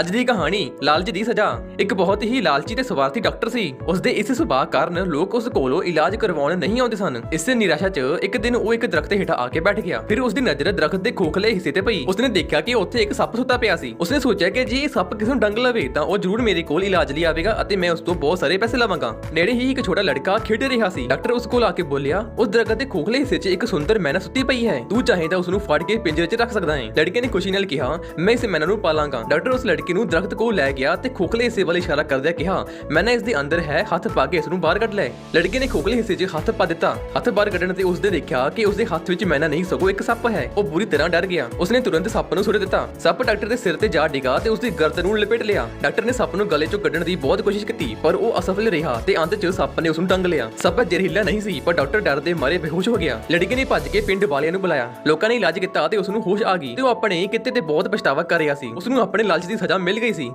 ਅੱਜ ਦੀ ਕਹਾਣੀ ਲਾਲਚ ਦੀ ਸਜ਼ਾ। ਇੱਕ ਬਹੁਤ ਹੀ ਲਾਲਚੀ ਤੇ ਸਵਾਰਥੀ ਡਾਕਟਰ ਸੀ। ਉਸ ਦੇ ਇਸ ਸੁਭਾਅ ਕਾਰਨ ਲੋਕ ਉਸ ਕੋਲੋਂ ਇਲਾਜ ਕਰਵਾਉਣ ਨਹੀਂ ਆਉਂਦੇ ਸਨ। ਇਸੇ ਨਿਰਾਸ਼ਾ 'ਚ ਇੱਕ ਦਿਨ ਉਹ ਇੱਕ ਦਰਖਤ ਹੇਠਾਂ ਆ ਕੇ ਬੈਠ ਗਿਆ। ਫਿਰ ਉਸ ਦੀ ਨਜ਼ਰ ਦਰਖਤ ਦੇ ਖੋਖਲੇ ਹਿੱਸੇ ਤੇ ਪਈ। ਉਸਨੇ ਦੇਖਿਆ ਕਿ ਉੱਥੇ ਇੱਕ ਸੱਪ ਸੁੱਤਾ ਪਿਆ ਸੀ। ਉਸਨੇ ਸੋਚਿਆ ਕਿ ਜੇ ਇਹ ਸੱਪ ਕਿਸੇ ਨੂੰ ਡੰਗ ਲਵੇ, ਤਾਂ ਉਹ ਜ਼ਰੂਰ ਮੇਰੇ ਕੋਲ ਇਲਾਜ ਲਈ ਆਵੇਗਾ ਅਤੇ ਮੈਂ ਉਸ ਤੋਂ ਬਹੁਤ ਸਾਰੇ ਪੈਸੇ ਲਵਾਂਗਾ। ਨੇੜੇ ਹੀ ਇੱਕ ਛੋਟਾ ਲੜਕਾ ਖੇਡ ਰਿਹਾ ਸੀ। ਡਾਕਟਰ ਉਸ ਕੋਲ ਆ ਕੇ ਬੋਲਿਆ, ਉਸ ਦਰਖਤ ਦੇ ਖੋਖਲੇ ਹਿੱਸੇ 'ਚ ਇੱਕ ਸੁੰਦਰ ਮੈਨਾ ਸੁੱਤੀ ਪਈ ਹੈ। ਤੂੰ ਚਾਹੇ ਤਾਂ ਉਸ ਨੂੰ ਫੜ ਕੇ ਪਿੰਜਰੇ 'ਚ ਰੱਖ ਸਕਦਾ ਹੈ। ਲੜਕੇ ਨੇ ਖੁਸ਼ੀ ਨਾਲ ਕਿਹਾ, ਮੈਂ ਇਸ ਮੈਨਾ ਨੂੰ ਪਾਲਾਂਗਾ। ਡਾਕਟਰ ਉਸ ਲੜਕੀ ਨੂੰ ਦਰਖਤ ਕੋਲ ਲੈ ਗਿਆ ਤੇ ਖੋਖਲੇ ਹਿੱਸੇ ਵੱਲ ਇਸ਼ਾਰਾ ਕਰਦਿਆਂ ਕਿਹਾ, ਮੈਨਾ ਇਸ ਦੇ ਅੰਦਰ ਹੈ, ਹੱਥ ਪਾ ਕੇ ਇਸ ਨੂੰ ਬਾਹਰ ਕੱਢ ਲੈ। ਲੜਕੇ ਨੇ ਖੋਖਲੇ ਹਿੱਸੇ 'ਚ ਹੱਥ ਪਾ ਦਿੱਤਾ। ਹੱਥ ਬਾਹਰ ਕੱਢਣ ਤੇ ਉਸ ਦੇਖਿਆ ਕਿ ਉਸਦੇ ਹੱਥ ਵਿੱਚ ਮੈਨਾ ਨਹੀਂ, ਸਗੋਂ ਇੱਕ ਸੱਪ ਹੈ। ਉਹ ਬੁਰੀ ਤਰ੍ਹਾਂ ਡਰ ਗਿਆ। ਉਸਨੇ ਤੁਰੰਤ ਸੱਪ ਨੂੰ ਸੁੱਟ ਦਿੱਤਾ। ਸੱਪ ਡਾਕਟਰ ਦੇ ਸਿਰ ਤੇ ਜਾ ਡਿਗਾ ਤੇ ਉਸਦੀ ਗਰਦਨ ਨੂੰ ਲਪੇਟ ਲਿਆ। ਡਾਕਟਰ ਨੇ ਸੱਪ ਨੂੰ ਗਲੇ 'ਚੋਂ ਕੱਢਣ ਦੀ ਬਹੁਤ ਕੋਸ਼ਿਸ਼ ਕੀਤੀ, ਪਰ ਉਹ ਅਸਫਲ ਰਿਹਾ ਤੇ ਅੰਤ 'ਚ ਸੱਪ ਨੇ ਉਸ ਨੂੰ ਡੰਗ ਲਿਆ। ਸੱਪ ਜ਼ਹਿਰੀਲਾ ਨਹੀਂ ਸੀ, ਪਰ ਡਾਕਟਰ ਡਰ ਦੇ ਮਾਰੇ ਬੇਹੋਸ਼ ਹੋ ਗਿਆ। ਲੜਕੇ ਨੇ ਭੱਜ ਕੇ ਪਿੰਡ ਵਾਲਿਆਂ ਨੂੰ ਬੁਲਾਇਆ। ਲੋਕਾਂ ਨੇ ਇਲਾਜ ਕੀਤਾ ਤੇ ਉਸ ਨੂੰ ਹੋਸ਼ ਆ ਗਈ ਤੇ ਉਹ ਆਪਣੇ ਕਿਤੇ ਤੇ ਬਹੁਤ ਪਛਤਾਵਾ ਕਰ ਰਿਹਾ ਸੀ। ਉਸ ਨੂੰ ਆਪਣੇ ਲਾਲਚ ਦੀ ਸਜ਼ਾ ਮਿਲ ਗਈ ਸੀ।